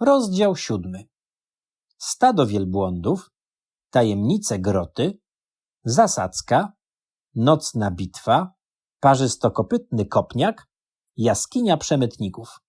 Rozdział siódmy. Stado wielbłądów, tajemnice groty, zasadzka, nocna bitwa, parzystokopytny kopniak, jaskinia przemytników.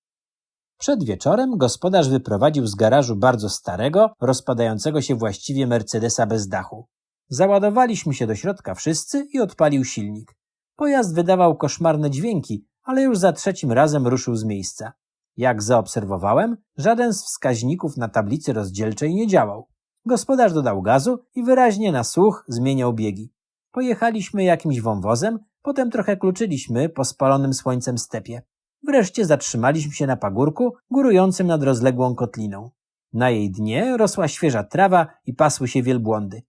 Przed wieczorem gospodarz wyprowadził z garażu bardzo starego, rozpadającego się właściwie Mercedesa bez dachu. Załadowaliśmy się do środka wszyscy i odpalił silnik. Pojazd wydawał koszmarne dźwięki, ale już za trzecim razem ruszył z miejsca. Jak zaobserwowałem, żaden z wskaźników na tablicy rozdzielczej nie działał. Gospodarz dodał gazu i wyraźnie na słuch zmieniał biegi. Pojechaliśmy jakimś wąwozem, potem trochę kluczyliśmy po spalonym słońcem stepie. Wreszcie zatrzymaliśmy się na pagórku górującym nad rozległą kotliną. Na jej dnie rosła świeża trawa i pasły się wielbłądy.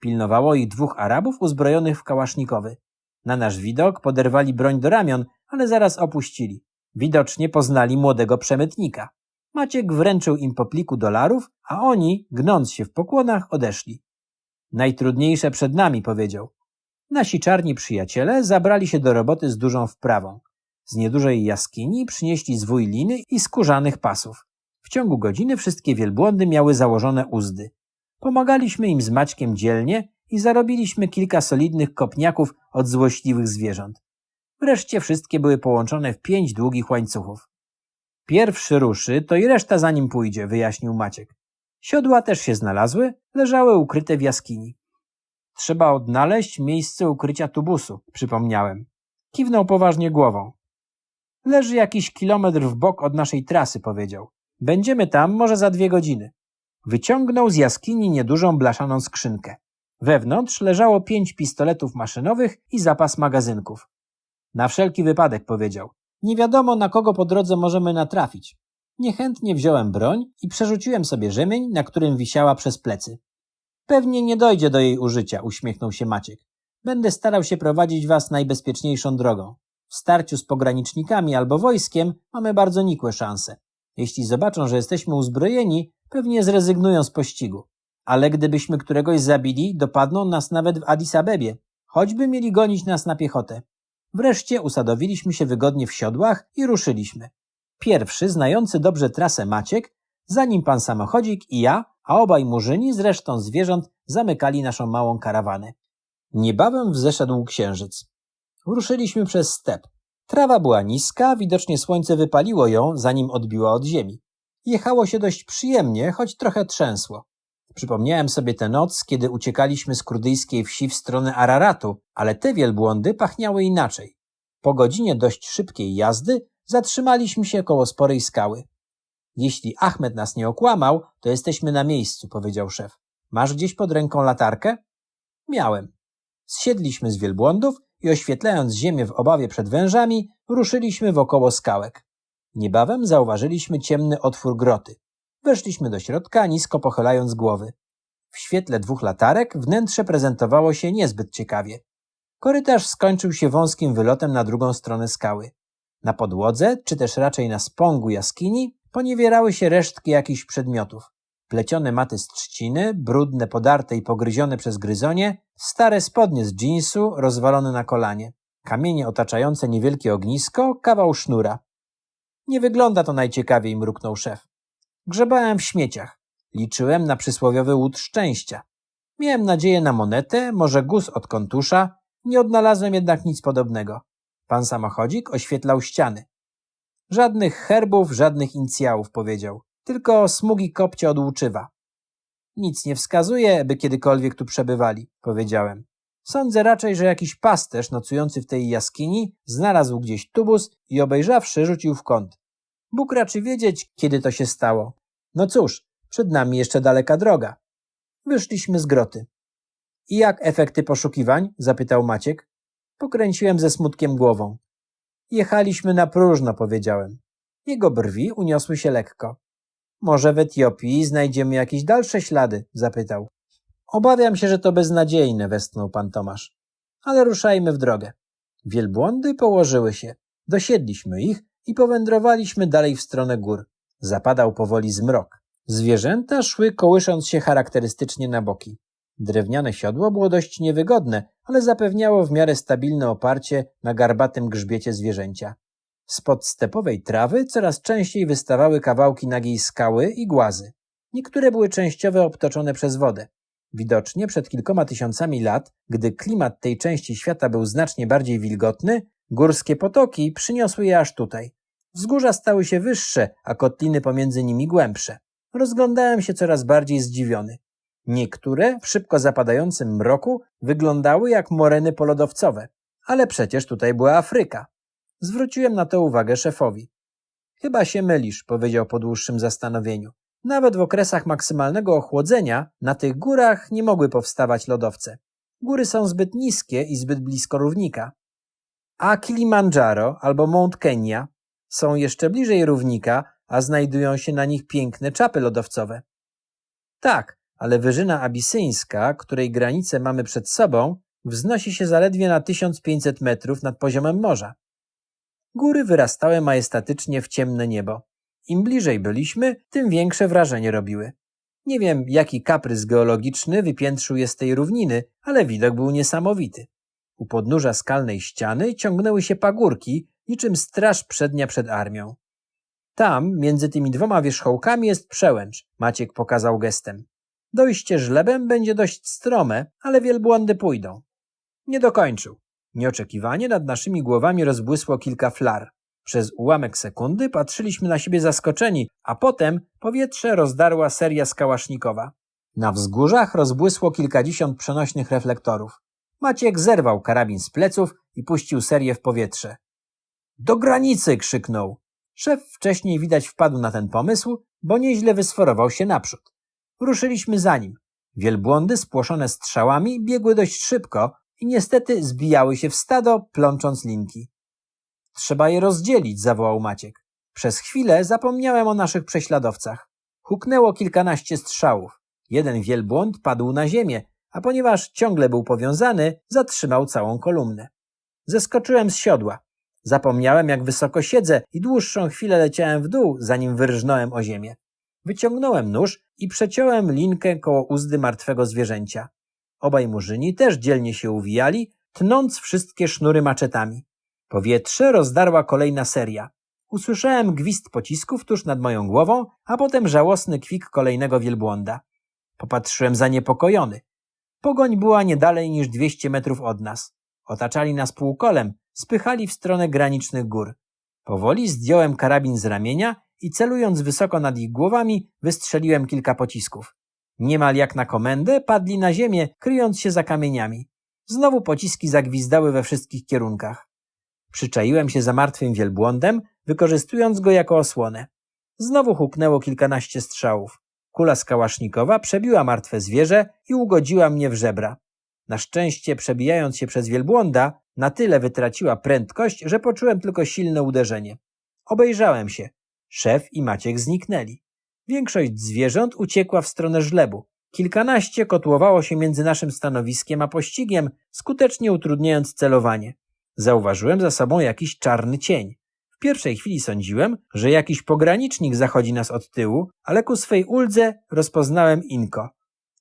Pilnowało ich dwóch Arabów uzbrojonych w kałasznikowy. Na nasz widok poderwali broń do ramion, ale zaraz opuścili. Widocznie poznali młodego przemytnika. Maciek wręczył im po pliku dolarów, a oni, gnąc się w pokłonach, odeszli. Najtrudniejsze przed nami, powiedział. Nasi czarni przyjaciele zabrali się do roboty z dużą wprawą. Z niedużej jaskini przynieśli zwój liny i skórzanych pasów. W ciągu godziny wszystkie wielbłądy miały założone uzdy. Pomagaliśmy im z Maćkiem dzielnie i zarobiliśmy kilka solidnych kopniaków od złośliwych zwierząt. Wreszcie wszystkie były połączone w pięć długich łańcuchów. Pierwszy ruszy, to i reszta za nim pójdzie, wyjaśnił Maciek. Siodła też się znalazły, leżały ukryte w jaskini. Trzeba odnaleźć miejsce ukrycia tubusu, przypomniałem. Kiwnął poważnie głową. Leży jakiś kilometr w bok od naszej trasy, powiedział. Będziemy tam może za dwie godziny. Wyciągnął z jaskini niedużą blaszaną skrzynkę. Wewnątrz leżało pięć pistoletów maszynowych i zapas magazynków. Na wszelki wypadek powiedział. Nie wiadomo na kogo po drodze możemy natrafić. Niechętnie wziąłem broń i przerzuciłem sobie rzemień, na którym wisiała przez plecy. Pewnie nie dojdzie do jej użycia, uśmiechnął się Maciek. Będę starał się prowadzić was najbezpieczniejszą drogą. W starciu z pogranicznikami albo wojskiem mamy bardzo nikłe szanse. Jeśli zobaczą, że jesteśmy uzbrojeni, pewnie zrezygnują z pościgu. Ale gdybyśmy któregoś zabili, dopadną nas nawet w Addis Abebie, choćby mieli gonić nas na piechotę. Wreszcie usadowiliśmy się wygodnie w siodłach i ruszyliśmy. Pierwszy, znający dobrze trasę Maciek, zanim pan samochodzik i ja, a obaj murzyni z resztą zwierząt zamykali naszą małą karawanę. Niebawem wzeszedł księżyc. Ruszyliśmy przez step. Trawa była niska, widocznie słońce wypaliło ją, zanim odbiła od ziemi. Jechało się dość przyjemnie, choć trochę trzęsło. Przypomniałem sobie tę noc, kiedy uciekaliśmy z kurdyjskiej wsi w stronę Araratu, ale te wielbłądy pachniały inaczej. Po godzinie dość szybkiej jazdy zatrzymaliśmy się koło sporej skały. Jeśli Ahmed nas nie okłamał, to jesteśmy na miejscu, powiedział szef. Masz gdzieś pod ręką latarkę? Miałem. Zsiedliśmy z wielbłądów i oświetlając ziemię w obawie przed wężami, ruszyliśmy wokoło skałek. Niebawem zauważyliśmy ciemny otwór groty. Weszliśmy do środka, nisko pochylając głowy. W świetle dwóch latarek wnętrze prezentowało się niezbyt ciekawie. Korytarz skończył się wąskim wylotem na drugą stronę skały. Na podłodze, czy też raczej na spągu jaskini, poniewierały się resztki jakichś przedmiotów. Plecione maty z trzciny, brudne, podarte i pogryzione przez gryzonie, stare spodnie z dżinsu rozwalone na kolanie, kamienie otaczające niewielkie ognisko, kawał sznura. Nie wygląda to najciekawiej, mruknął szef. Grzebałem w śmieciach. Liczyłem na przysłowiowy łód szczęścia. Miałem nadzieję na monetę, może guz od kontusza, nie odnalazłem jednak nic podobnego. Pan samochodzik oświetlał ściany. Żadnych herbów, żadnych inicjałów, powiedział. Tylko smugi kopcie od łuczywa. Nic nie wskazuje, by kiedykolwiek tu przebywali, powiedziałem. Sądzę raczej, że jakiś pasterz nocujący w tej jaskini znalazł gdzieś tubus i obejrzawszy rzucił w kąt. Bóg raczy wiedzieć, kiedy to się stało. No cóż, przed nami jeszcze daleka droga. Wyszliśmy z groty. I jak efekty poszukiwań? zapytał Maciek. Pokręciłem ze smutkiem głową. Jechaliśmy na próżno, powiedziałem. Jego brwi uniosły się lekko. Może w Etiopii znajdziemy jakieś dalsze ślady? zapytał. Obawiam się, że to beznadziejne, westchnął pan Tomasz. Ale ruszajmy w drogę. Wielbłądy położyły się. Dosiedliśmy ich i powędrowaliśmy dalej w stronę gór. Zapadał powoli zmrok. Zwierzęta szły kołysząc się charakterystycznie na boki. Drewniane siodło było dość niewygodne, ale zapewniało w miarę stabilne oparcie na garbatym grzbiecie zwierzęcia. Spod stepowej trawy coraz częściej wystawały kawałki nagiej skały i głazy. Niektóre były częściowo obtoczone przez wodę. Widocznie przed kilkoma tysiącami lat, gdy klimat tej części świata był znacznie bardziej wilgotny, górskie potoki przyniosły je aż tutaj. Wzgórza stały się wyższe, a kotliny pomiędzy nimi głębsze. Rozglądałem się coraz bardziej zdziwiony. Niektóre w szybko zapadającym mroku wyglądały jak moreny polodowcowe, ale przecież tutaj była Afryka. Zwróciłem na to uwagę szefowi. Chyba się mylisz, powiedział po dłuższym zastanowieniu. Nawet w okresach maksymalnego ochłodzenia na tych górach nie mogły powstawać lodowce. Góry są zbyt niskie i zbyt blisko równika. A Kilimandżaro albo Mount Kenya są jeszcze bliżej równika, a znajdują się na nich piękne czapy lodowcowe. Tak, ale wyżyna abisyńska, której granice mamy przed sobą, wznosi się zaledwie na 1500 metrów nad poziomem morza. Góry wyrastały majestatycznie w ciemne niebo. Im bliżej byliśmy, tym większe wrażenie robiły. Nie wiem, jaki kaprys geologiczny wypiętrzył je z tej równiny, ale widok był niesamowity. U podnóża skalnej ściany ciągnęły się pagórki, niczym straż przednia przed armią. Tam, między tymi dwoma wierzchołkami jest przełęcz, Maciek pokazał gestem. Dojście żlebem będzie dość strome, ale wielbłądy pójdą. Nie dokończył. Nieoczekiwanie nad naszymi głowami rozbłysło kilka flar. Przez ułamek sekundy patrzyliśmy na siebie zaskoczeni, a potem powietrze rozdarła seria skałasznikowa. Na wzgórzach rozbłysło kilkadziesiąt przenośnych reflektorów. Maciek zerwał karabin z pleców i puścił serię w powietrze. Do granicy! krzyknął. Szef wcześniej widać wpadł na ten pomysł, bo nieźle wysforował się naprzód. Ruszyliśmy za nim. Wielbłądy spłoszone strzałami biegły dość szybko i niestety zbijały się w stado, plącząc linki. Trzeba je rozdzielić, zawołał Maciek. Przez chwilę zapomniałem o naszych prześladowcach. Huknęło kilkanaście strzałów. Jeden wielbłąd padł na ziemię, a ponieważ ciągle był powiązany, zatrzymał całą kolumnę. Zeskoczyłem z siodła. Zapomniałem, jak wysoko siedzę i dłuższą chwilę leciałem w dół, zanim wyrżnąłem o ziemię. Wyciągnąłem nóż i przeciąłem linkę koło uzdy martwego zwierzęcia. Obaj murzyni też dzielnie się uwijali, tnąc wszystkie sznury maczetami. Powietrze rozdarła kolejna seria. Usłyszałem gwizd pocisków tuż nad moją głową, a potem żałosny kwik kolejnego wielbłąda. Popatrzyłem zaniepokojony. Pogoń była nie dalej niż dwieście metrów od nas. Otaczali nas półkolem, spychali w stronę granicznych gór. Powoli zdjąłem karabin z ramienia i celując wysoko nad ich głowami, wystrzeliłem kilka pocisków. Niemal jak na komendę padli na ziemię, kryjąc się za kamieniami. Znowu pociski zagwizdały we wszystkich kierunkach. Przyczaiłem się za martwym wielbłądem, wykorzystując go jako osłonę. Znowu huknęło kilkanaście strzałów. Kula skałasznikowa przebiła martwe zwierzę i ugodziła mnie w żebra. Na szczęście, przebijając się przez wielbłąda, na tyle wytraciła prędkość, że poczułem tylko silne uderzenie. Obejrzałem się. Szef i Maciek zniknęli. Większość zwierząt uciekła w stronę żlebu. Kilkanaście kotłowało się między naszym stanowiskiem a pościgiem, skutecznie utrudniając celowanie. Zauważyłem za sobą jakiś czarny cień. W pierwszej chwili sądziłem, że jakiś pogranicznik zachodzi nas od tyłu, ale ku swej uldze rozpoznałem Inko.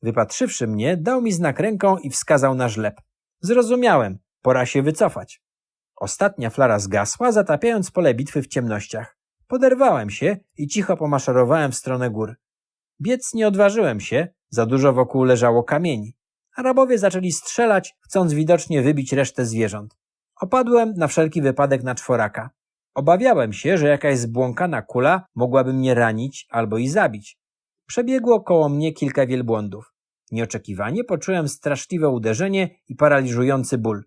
Wypatrzywszy mnie, dał mi znak ręką i wskazał na żleb. Zrozumiałem, pora się wycofać. Ostatnia flara zgasła, zatapiając pole bitwy w ciemnościach. Poderwałem się i cicho pomaszerowałem w stronę gór. Biec nie odważyłem się, za dużo wokół leżało kamieni. Arabowie zaczęli strzelać, chcąc widocznie wybić resztę zwierząt. Opadłem na wszelki wypadek na czworaka. Obawiałem się, że jakaś zbłąkana kula mogłaby mnie ranić albo i zabić. Przebiegło koło mnie kilka wielbłądów. Nieoczekiwanie poczułem straszliwe uderzenie i paraliżujący ból.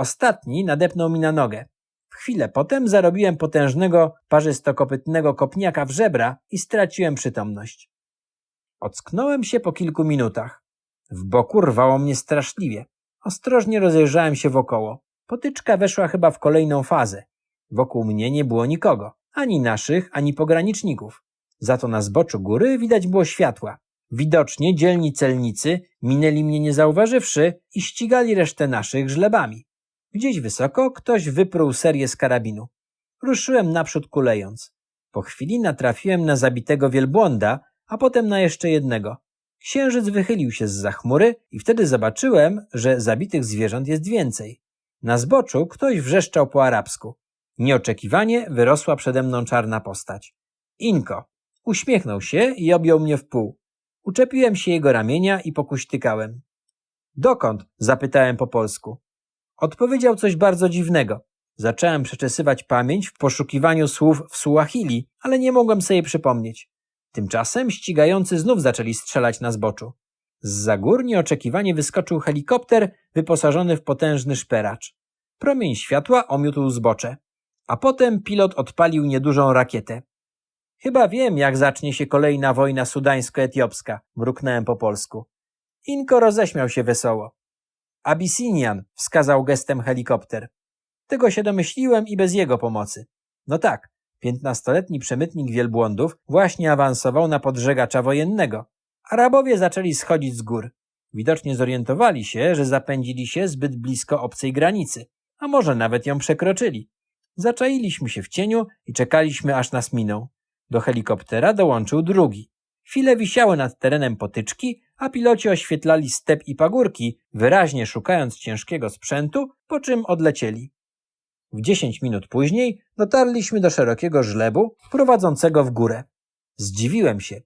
Ostatni nadepnął mi na nogę. W chwilę potem zarobiłem potężnego, parzystokopytnego kopniaka w żebra i straciłem przytomność. Ocknąłem się po kilku minutach. W boku rwało mnie straszliwie. Ostrożnie rozejrzałem się wokoło. Potyczka weszła chyba w kolejną fazę. Wokół mnie nie było nikogo, ani naszych, ani pograniczników. Za to na zboczu góry widać było światła. Widocznie dzielni celnicy minęli mnie nie zauważywszy i ścigali resztę naszych żlebami. Gdzieś wysoko ktoś wypruł serię z karabinu. Ruszyłem naprzód kulejąc. Po chwili natrafiłem na zabitego wielbłąda, a potem na jeszcze jednego. Księżyc wychylił się z za chmury i wtedy zobaczyłem, że zabitych zwierząt jest więcej. Na zboczu ktoś wrzeszczał po arabsku. Nieoczekiwanie wyrosła przede mną czarna postać. Inko. Uśmiechnął się i objął mnie w pół. Uczepiłem się jego ramienia i pokuśtykałem. Dokąd? zapytałem po polsku. Odpowiedział coś bardzo dziwnego. Zacząłem przeczesywać pamięć w poszukiwaniu słów w Suahili, ale nie mogłem sobie przypomnieć. Tymczasem ścigający znów zaczęli strzelać na zboczu. Z za gór nieoczekiwanie wyskoczył helikopter wyposażony w potężny szperacz. Promień światła omiótł zbocze. A potem pilot odpalił niedużą rakietę. Chyba wiem, jak zacznie się kolejna wojna sudańsko-etiopska, mruknąłem po polsku. Inko roześmiał się wesoło. Abyssinian, wskazał gestem helikopter. Tego się domyśliłem i bez jego pomocy. No tak, piętnastoletni przemytnik wielbłądów właśnie awansował na podżegacza wojennego. Arabowie zaczęli schodzić z gór. Widocznie zorientowali się, że zapędzili się zbyt blisko obcej granicy, a może nawet ją przekroczyli. Zaczailiśmy się w cieniu i czekaliśmy, aż nas miną. Do helikoptera dołączył drugi. Chwilę wisiały nad terenem potyczki, a piloci oświetlali step i pagórki, wyraźnie szukając ciężkiego sprzętu, po czym odlecieli. W dziesięć minut później dotarliśmy do szerokiego żlebu prowadzącego w górę. Zdziwiłem się.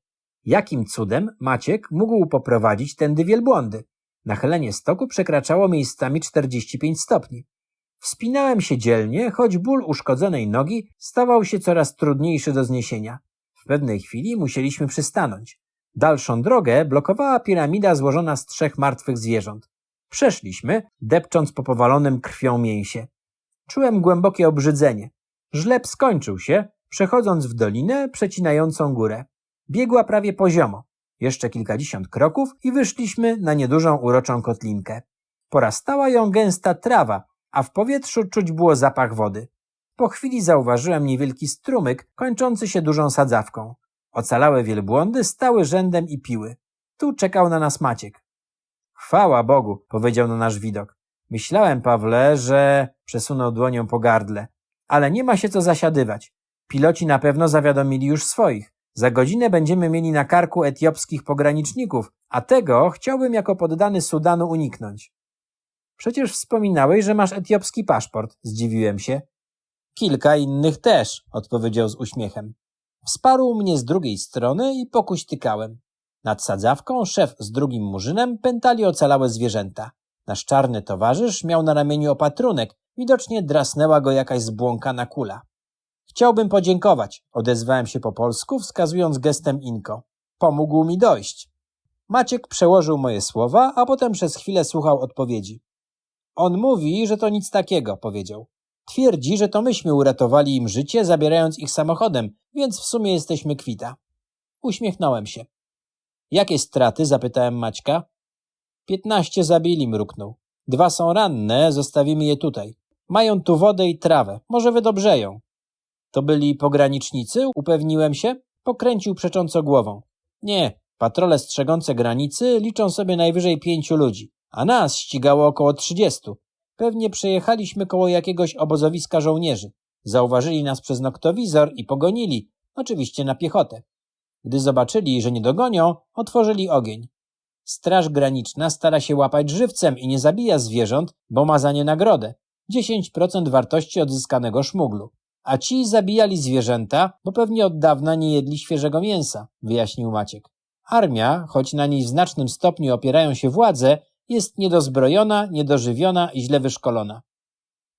Jakim cudem Maciek mógł poprowadzić tędy wielbłądy? Nachylenie stoku przekraczało miejscami 45 stopni. Wspinałem się dzielnie, choć ból uszkodzonej nogi stawał się coraz trudniejszy do zniesienia. W pewnej chwili musieliśmy przystanąć. Dalszą drogę blokowała piramida złożona z trzech martwych zwierząt. Przeszliśmy, depcząc po powalonym krwią mięsie. Czułem głębokie obrzydzenie. Żleb skończył się, przechodząc w dolinę przecinającą górę. Biegła prawie poziomo. Jeszcze kilkadziesiąt kroków i wyszliśmy na niedużą uroczą kotlinkę. Porastała ją gęsta trawa, a w powietrzu czuć było zapach wody. Po chwili zauważyłem niewielki strumyk, kończący się dużą sadzawką. Ocalałe wielbłądy stały rzędem i piły. Tu czekał na nas Maciek. Chwała Bogu, powiedział na nasz widok. Myślałem, Pawle, że przesunął dłonią po gardle. Ale nie ma się co zasiadywać. Piloci na pewno zawiadomili już swoich. Za godzinę będziemy mieli na karku etiopskich pograniczników, a tego chciałbym jako poddany Sudanu uniknąć. Przecież wspominałeś, że masz etiopski paszport, zdziwiłem się. Kilka innych też, odpowiedział z uśmiechem. Wsparł mnie z drugiej strony i pokuśtykałem. Nad sadzawką szef z drugim murzynem pętali ocalałe zwierzęta. Nasz czarny towarzysz miał na ramieniu opatrunek, widocznie drasnęła go jakaś zbłąkana kula. Chciałbym podziękować, odezwałem się po polsku, wskazując gestem Inko. Pomógł mi dojść. Maciek przełożył moje słowa, a potem przez chwilę słuchał odpowiedzi. On mówi, że to nic takiego, powiedział. Twierdzi, że to myśmy uratowali im życie, zabierając ich samochodem, więc w sumie jesteśmy kwita. Uśmiechnąłem się. Jakie straty? zapytałem Maćka. Piętnaście zabili, mruknął. Dwa są ranne, zostawimy je tutaj. Mają tu wodę i trawę, może wydobrzeją. To byli pogranicznicy? Upewniłem się. Pokręcił przecząco głową. Nie, patrole strzegące granicy liczą sobie najwyżej pięciu ludzi, a nas ścigało około trzydziestu. Pewnie przejechaliśmy koło jakiegoś obozowiska żołnierzy. Zauważyli nas przez noktowizor i pogonili, oczywiście na piechotę. Gdy zobaczyli, że nie dogonią, otworzyli ogień. Straż graniczna stara się łapać żywcem i nie zabija zwierząt, bo ma za nie nagrodę. 10% wartości odzyskanego szmuglu. A ci zabijali zwierzęta, bo pewnie od dawna nie jedli świeżego mięsa, wyjaśnił Maciek. Armia, choć na niej w znacznym stopniu opierają się władze, jest niedozbrojona, niedożywiona i źle wyszkolona.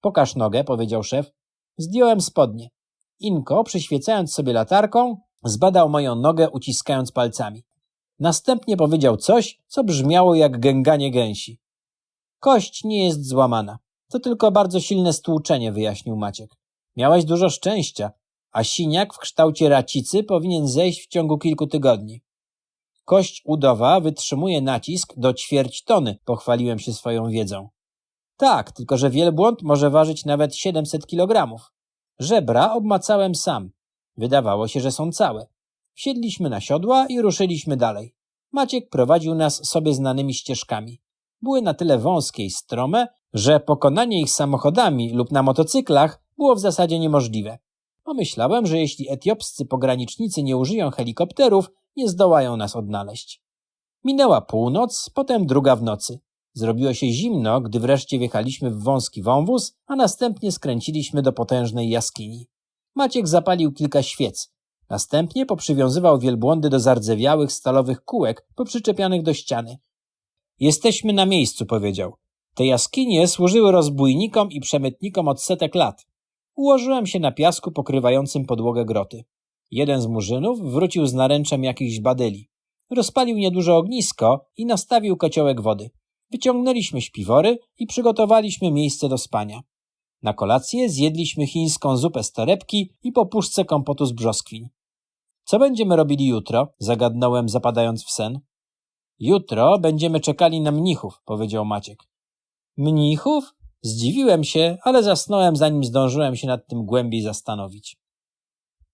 Pokaż nogę, powiedział szef. Zdjąłem spodnie. Inko, przyświecając sobie latarką, zbadał moją nogę, uciskając palcami. Następnie powiedział coś, co brzmiało jak gęganie gęsi. Kość nie jest złamana. To tylko bardzo silne stłuczenie, wyjaśnił Maciek. Miałeś dużo szczęścia, a siniak w kształcie racicy powinien zejść w ciągu kilku tygodni. Kość udowa wytrzymuje nacisk do ćwierć tony, pochwaliłem się swoją wiedzą. Tak, tylko że wielbłąd może ważyć nawet 700 kilogramów. Żebra obmacałem sam. Wydawało się, że są całe. Wsiedliśmy na siodła i ruszyliśmy dalej. Maciek prowadził nas sobie znanymi ścieżkami. Były na tyle wąskie i strome, że pokonanie ich samochodami lub na motocyklach było w zasadzie niemożliwe. Pomyślałem, że jeśli etiopscy pogranicznicy nie użyją helikopterów, nie zdołają nas odnaleźć. Minęła północ, potem druga w nocy. Zrobiło się zimno, gdy wreszcie wjechaliśmy w wąski wąwóz, a następnie skręciliśmy do potężnej jaskini. Maciek zapalił kilka świec. Następnie poprzywiązywał wielbłądy do zardzewiałych stalowych kółek poprzyczepianych do ściany. Jesteśmy na miejscu, powiedział. Te jaskinie służyły rozbójnikom i przemytnikom od setek lat. Ułożyłem się na piasku pokrywającym podłogę groty. Jeden z murzynów wrócił z naręczem jakichś badyli. Rozpalił nieduże ognisko i nastawił kociołek wody. Wyciągnęliśmy śpiwory i przygotowaliśmy miejsce do spania. Na kolację zjedliśmy chińską zupę z torebki i po puszce kompotu z brzoskwiń. Co będziemy robili jutro? zagadnąłem, zapadając w sen. Jutro będziemy czekali na mnichów, powiedział Maciek. Mnichów? Zdziwiłem się, ale zasnąłem, zanim zdążyłem się nad tym głębiej zastanowić.